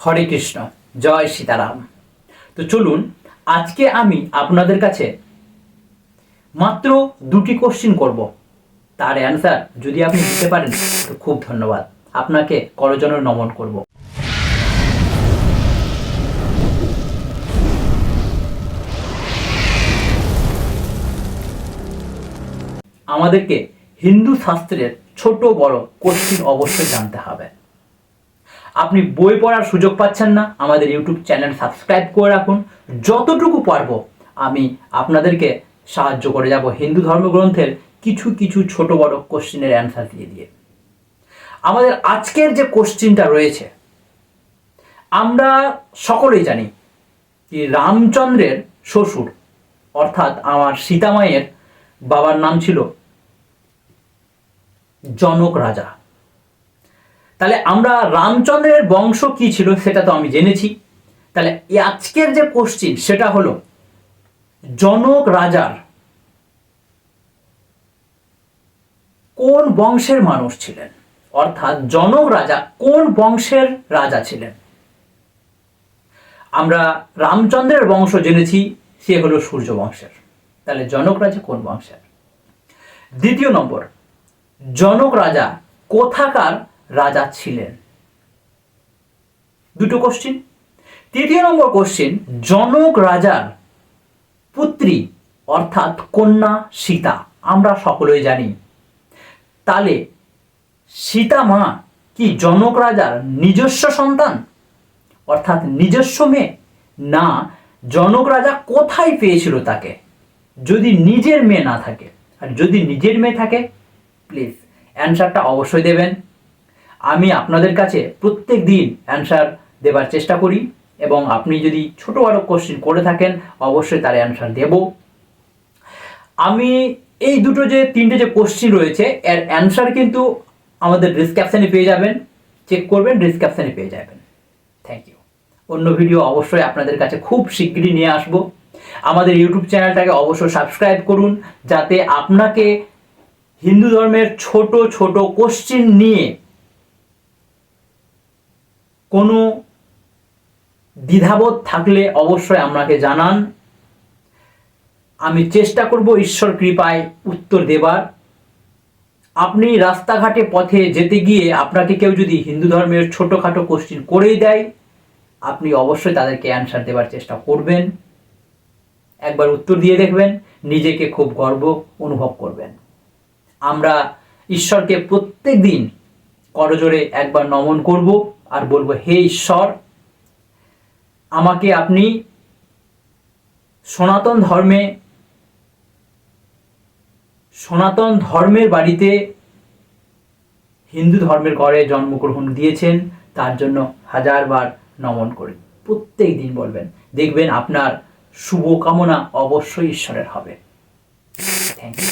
হরে কৃষ্ণ, জয় সীতারাম। তো চলুন, আজকে আমি আপনাদের কাছে মাত্র দুটি কোশ্চিন করব। তার অ্যান্সার যদি আপনি দিতে পারেন, তো খুব ধন্যবাদ। আপনাকে করজন নমন করব। আমাদেরকে হিন্দু শাস্ত্রের ছোট বড় কোশ্চিন অবশ্যই জানতে হবে। আপনি বই পড়ার সুযোগ পাচ্ছেন না, আমাদের ইউটিউব চ্যানেল সাবস্ক্রাইব করে রাখুন। যতটুকু পারব, আমি আপনাদেরকে সাহায্য করে যাব হিন্দু ধর্মগ্রন্থের কিছু কিছু ছোট বড় কোশ্চিনের অ্যান্সার দিয়ে দিয়ে। আমাদের আজকের যে কোশ্চিনটা রয়েছে, আমরা সকলেই জানি যে রামচন্দ্রের শ্বশুর, অর্থাৎ আমার সীতামায়ের বাবার নাম ছিল জনক রাজা। তাহলে আমরা রামচন্দ্রের বংশ কি ছিল সেটা তো আমি জেনেছি। তাহলে আজকের যে কোশ্চিন সেটা হলো, জনক রাজার কোন বংশের মানুষ ছিলেন? অর্থাৎ জনক রাজা কোন বংশের রাজা ছিলেন? আমরা রামচন্দ্রের বংশ জেনেছি, সে হলো সূর্য বংশের। তাহলে জনক রাজা কোন বংশের? দ্বিতীয় নম্বর, জনক রাজা কোথাকার রাজা ছিলেন। দুটো কোশ্চিন তৃতীয় নম্বর কোশ্চিন জনক রাজার পুত্রী, অর্থাৎ কন্যা সীতা, আমরা সকলেই জানি। তাহলে সীতা মা কি জনক রাজার নিজস্ব সন্তান, অর্থাৎ নিজস্ব মেয়ে? না, জনক রাজা কোথায় পেয়েছিল তাকে? যদি নিজের মেয়ে না থাকে। আর যদি নিজের মেয়ে থাকে প্লিজ অ্যান্সারটা অবশ্যই দেবেন। আমি আপনাদের কাছে প্রত্যেক দিন অ্যান্সার দেবার চেষ্টা করি এবং আপনি যদি ছোট বড় কোশ্চিন করে থাকেন, অবশ্যই তার অ্যান্সার দেব। আমি এই দুটো যে, তিনটে যে কোশ্চিন রয়েছে, এর অ্যান্সার কিন্তু আমাদের ডিসক্রিপশানে পেয়ে যাবেন। চেক করবেন ডিসক্রিপশানে পেয়ে যাবেন। থ্যাংক ইউ অন্য ভিডিও অবশ্যই আপনাদের কাছে খুব শিগগিরই নিয়ে আসব। আমাদের ইউটিউব চ্যানেলটাকে অবশ্যই সাবস্ক্রাইব করুন, যাতে আপনাকে হিন্দু ধর্মের ছোট ছোট কোশ্চিন নিয়ে কোনো দ্বিধাবোধ থাকলে অবশ্যই আমাকে জানান। আমি চেষ্টা করব ঈশ্বর কৃপায় উত্তর দেবার। আপনি রাস্তাঘাটে পথে যেতে গিয়ে আপনাকে কেউ যদি হিন্দু ধর্মের ছোটোখাটো কোশ্চিন করেই দেয়, আপনি অবশ্যই তাদেরকে অ্যান্সার দেওয়ার চেষ্টা করবেন। একবার উত্তর দিয়ে দেখবেন, নিজেকে খুব গর্ব অনুভব করবেন। আমরা ঈশ্বরকে প্রত্যেক দিন করজোরে একবার নমন করব। আর বলব, হে ঈশ্বর, আমাকে আপনি সনাতন ধর্মে, সনাতন ধর্মের বাড়িতে হিন্দু ধর্মের ঘরে জন্মগ্রহণ দিয়েছেন, তার জন্য হাজারবার নমন করি। প্রত্যেক দিন বলবেন, দেখবেন আপনার শুভকামনা অবশ্যই ঈশ্বরের হবে। Thank you